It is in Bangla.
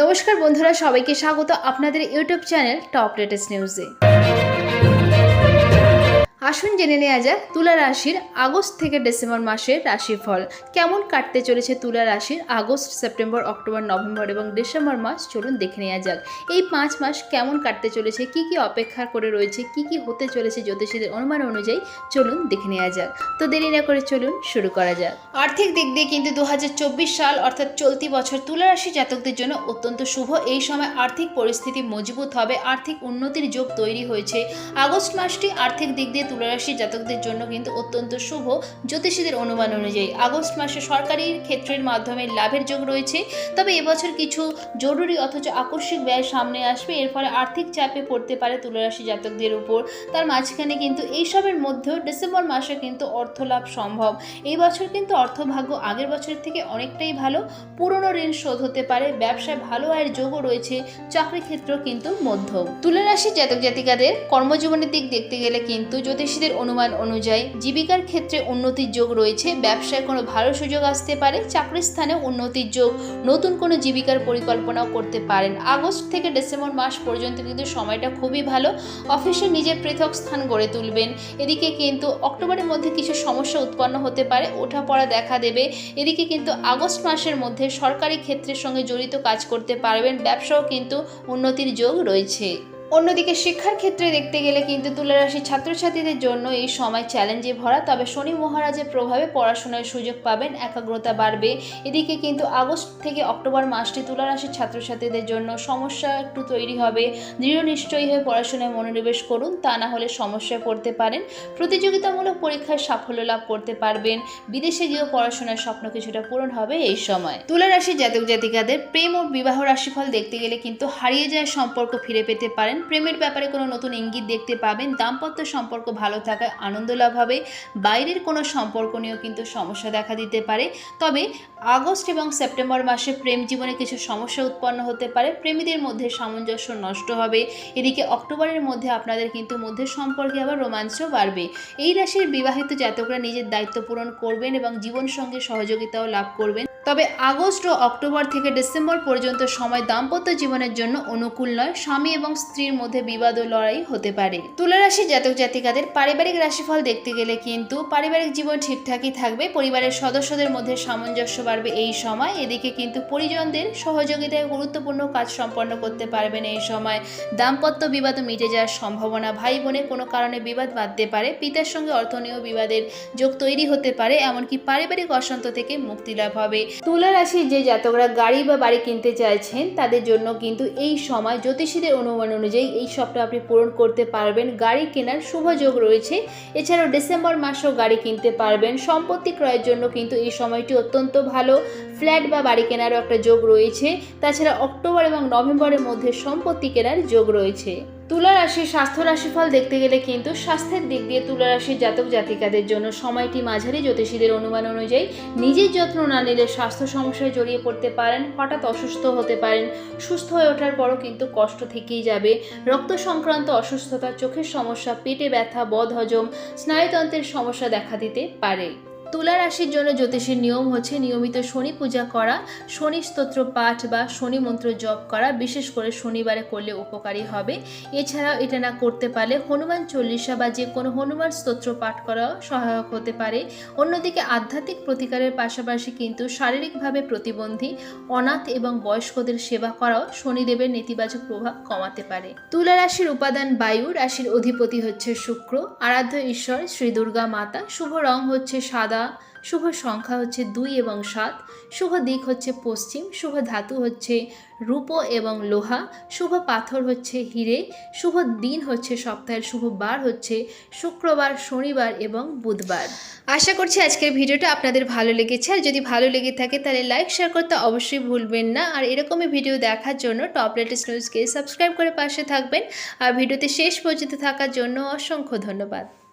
নমস্কার বন্ধুরা সবাইকে স্বাগত আপনাদের ইউটিউব চ্যানেল টপ লেটেস্ট নিউজে। আসুন জেনে নেওয়া যাক তুলা রাশির আগস্ট থেকে ডিসেম্বর মাসের রাশিফল। কেমন কাটতে চলেছে তুলা রাশির আগস্ট, সেপ্টেম্বর, অক্টোবর, নভেম্বর এবং ডিসেম্বর মাস? চলুন দেখে নেওয়া যাক। এই পাঁচ মাস কেমন কাটতে চলেছে? কি কি অপেক্ষা করে রয়েছে? কি কি হতে চলেছে জ্যোতিষীদের অনুমান অনুযায়ী? চলুন দেখে নেওয়া যাক। তো দেরি না করে চলুন শুরু করা যাক। আর্থিক দিক দিয়ে কিন্তু দু হাজার চব্বিশ সাল অর্থাৎ চলতি বছর তুলা রাশি জাতকদের জন্য অত্যন্ত শুভ। এই সময় আর্থিক পরিস্থিতি মজবুত হবে। আর্থিক উন্নতির যোগ তৈরি হয়েছে। আগস্ট মাসটি আর্থিক দিক দিয়ে তুলারাশি জাতকদের জন্য কিন্তু অত্যন্ত শুভ জ্যোতিষীদের অনুমান অনুযায়ী আগস্ট মাসে সরকারি ক্ষেত্রের মাধ্যমে লাভের যোগ রয়েছে। তবে এবছর কিছু জরুরি অথচ আকস্মিক ব্যয় সামনে আসবে। এর ফলে আর্থিক চাপে পড়তে পারে তুলারাশি জাতকদের উপর। তার মাঝখানে কিন্তু এইসবের মধ্যেও ডিসেম্বর মাসে কিন্তু অর্থ লাভ সম্ভব। এই বছর কিন্তু অর্থভাগ্য আগের বছরের থেকে অনেকটাই ভালো। পুরনো ঋণ শোধ হতে পারে। ব্যবসায় ভালো আয়ের যোগও রয়েছে। চাকরি ক্ষেত্র কিন্তু মধ্যম। তুলারাশি জাতক জাতিকাদের কর্মজীবনের দিক দেখতে গেলে কিন্তু জ্যোতিষীদের অনুমান অনুযায়ী জীবিকার ক্ষেত্রে উন্নতির যোগ রয়েছে। ব্যবসায় কোনো ভালো সুযোগ আসতে পারে, চাকরির স্থানে উন্নতির যোগ। নতুন কোনো জীবিকার পরিকল্পনাও করতে পারেন। আগস্ট থেকে ডিসেম্বর মাস পর্যন্ত কিন্তু সময়টা খুবই ভালো। অফিসে নিজের পৃথক স্থান গড়ে তুলবেন। এদিকে কিন্তু অক্টোবরের মধ্যে কিছু সমস্যা উৎপন্ন হতে পারে ওঠাপড়া দেখা দেবে। এদিকে কিন্তু আগস্ট মাসের মধ্যে সরকারি ক্ষেত্রের সঙ্গে জড়িত কাজ করতে পারবেন। ব্যবসাও কিন্তু উন্নতির যোগ রয়েছে। অন্যদিকে শিক্ষার ক্ষেত্রে দেখতে গেলে কিন্তু তুলারাশির ছাত্রছাত্রীদের জন্য এই সময় চ্যালেঞ্জে ভরা, তবে শনি মহারাজের প্রভাবে পড়াশোনার সুযোগ পাবেন, একাগ্রতা বাড়বে। এদিকে কিন্তু আগস্ট থেকে অক্টোবর মাসটি তুলারাশির ছাত্রছাত্রীদের জন্য সমস্যা একটু তৈরি হবে। দৃঢ় নিশ্চয়ী হয়ে পড়াশোনায় মনোনিবেশ করুন, তা না হলে সমস্যায় পড়তে পারেন। প্রতিযোগিতামূলক পরীক্ষায় সাফল্য লাভ করতে পারবেন। বিদেশে গিয়েও পড়াশোনার স্বপ্ন কিছুটা পূরণ হবে এই সময়। তুলা রাশির জাতক জাতিকাদের প্রেম ও বিবাহ রাশিফল দেখতে গেলে কিন্তু হারিয়ে যায় সম্পর্ক ফিরে পেতে পারেন। প্রেমের ব্যাপারে কোনো নতুন ইঙ্গিত দেখতে পাবেন। দাম্পত্য সম্পর্ক ভালো থাকায় আনন্দ লাভ হবে। বাইরের কোনো সম্পর্ক নিয়েও কিন্তু সমস্যা দেখা দিতে পারে। তবে আগস্ট এবং সেপ্টেম্বর মাসে প্রেম জীবনে কিছু সমস্যা উৎপন্ন হতে পারে। প্রেমীদের মধ্যে সামঞ্জস্য নষ্ট হবে। এদিকে অক্টোবরের মধ্যে আপনাদের কিন্তু মধ্যে সম্পর্কে আবার রোমাঞ্চ বাড়বে। এই রাশির বিবাহিত জাতকরা নিজের দায়িত্ব পূরণ করবেন এবং জীবনসঙ্গী সহযোগিতাও লাভ করবেন। তবে আগস্ট ও অক্টোবর থেকে ডিসেম্বর পর্যন্ত সময় দাম্পত্য জীবনের জন্য অনুকূল নয়, স্বামী এবং স্ত্রীর মধ্যে বিবাদ ও লড়াই হতে পারে। তুলারাশি জাতক জাতিকাদের পারিবারিক রাশিফল দেখতে গেলে কিন্তু পারিবারিক জীবন ঠিকঠাকই থাকবে, পরিবারের সদস্যদের মধ্যে সামঞ্জস্য বাড়বে এই সময়, এদিকে কিন্তু পরিজনদের সহযোগিতায় গুরুত্বপূর্ণ কাজ সম্পন্ন করতে পারবেন এই সময়। দাম্পত্য বিবাদও মিটে যাওয়ার সম্ভাবনা ভাই বোনে কোনো কারণে বিবাদ বাঁধতে পারে, পিতার সঙ্গে অর্থনীয় বিবাদের যোগ তৈরি হতে পারে, এমনকি পারিবারিক অশান্ত থেকে মুক্তি লাভ হবে। তুলা রাশির যে জাতকরা গাড়ি বা বাড়ি কিনতে চাইছেন, তাদের জন্য কিন্তু এই সময় জ্যোতিষীদের অনুমান অনুযায়ী এই স্বপ্ন আপনি পূরণ করতে পারবেন। গাড়ি কেনার শুভ যোগ রয়েছে। এছাড়াও ডিসেম্বর মাসেও গাড়ি কিনতে পারবেন। সম্পত্তি ক্রয়ের জন্য কিন্তু এই সময়টি অত্যন্ত ভালো। ফ্ল্যাট বা বাড়ি কেনারও একটা যোগ রয়েছে। তাছাড়া অক্টোবর এবং নভেম্বরের মধ্যে সম্পত্তি কেনার যোগ রয়েছে। তুলা রাশির স্বাস্থ্য রাশিফল দেখতে গেলে কিন্তু স্বাস্থ্যের দিক দিয়ে তুলা রাশির জাতক জাতিকাদের জন্য সময়টি মাঝারি জ্যোতিষীদের অনুমান অনুযায়ী নিজের যত্ন না নিলে স্বাস্থ্য সমস্যায় জড়িয়ে পড়তে পারেন, হঠাৎ অসুস্থ হতে পারেন, সুস্থ হয়ে ওঠার পরও কিন্তু কষ্ট থেকেই যাবে। রক্ত সংক্রান্ত অসুস্থতা, চোখের সমস্যা, পেটে ব্যথা, বদহজম, স্নায়ুতন্ত্রের সমস্যা দেখা দিতে পারে। তুলা রাশির জন্য জ্যোতিষীর নিয়ম হচ্ছে নিয়মিত শনি পূজা করা, শনি স্তোত্র পাঠ বা শনি মন্ত্র জপ করা, বিশেষ করে শনিবারে করলে উপকারী হবে। এছাড়াও এটা না করতে পারলে হনুমান চল্লিশা বা যে কোনো হনুমান স্তোত্র পাঠ করাও সহায়ক হতে পারে। অন্যদিকে আধ্যাত্মিক প্রতিকারের পাশাপাশি কিন্তু শারীরিকভাবে প্রতিবন্ধী, অনাথ এবং বয়স্কদের সেবা করাও শনিদেবের নেতিবাচক প্রভাব কমাতে পারে। তুলা রাশির উপাদান বায়ু, রাশির অধিপতি হচ্ছে শুক্র, আরাধ্য ঈশ্বর শ্রী দুর্গা মাতা, শুভ রং হচ্ছে সাদা শুভ সংখ্যা হচ্ছে দুই এবং সাত। শুভ দিক হচ্ছে পশ্চিম। শুভ ধাতু হচ্ছে রূপো এবং লোহা। শুভ পাথর হচ্ছে হিরে। শুভ দিন হচ্ছে সপ্তাহের শুভ বার হচ্ছে শুক্রবার, শনিবার এবং বুধবার। আশা করছি আজকের ভিডিওটা আপনাদের ভালো লেগেছে। আর যদি ভালো লেগে থাকে তাহলে লাইক, শেয়ার করতে অবশ্যই ভুলবেন না। আর এরকমই ভিডিও দেখার জন্য টপ লেটেস্ট নিউজকে সাবস্ক্রাইব করে পাশে থাকবেন। আর ভিডিওতে শেষ পর্যন্ত থাকার জন্য অসংখ্য ধন্যবাদ।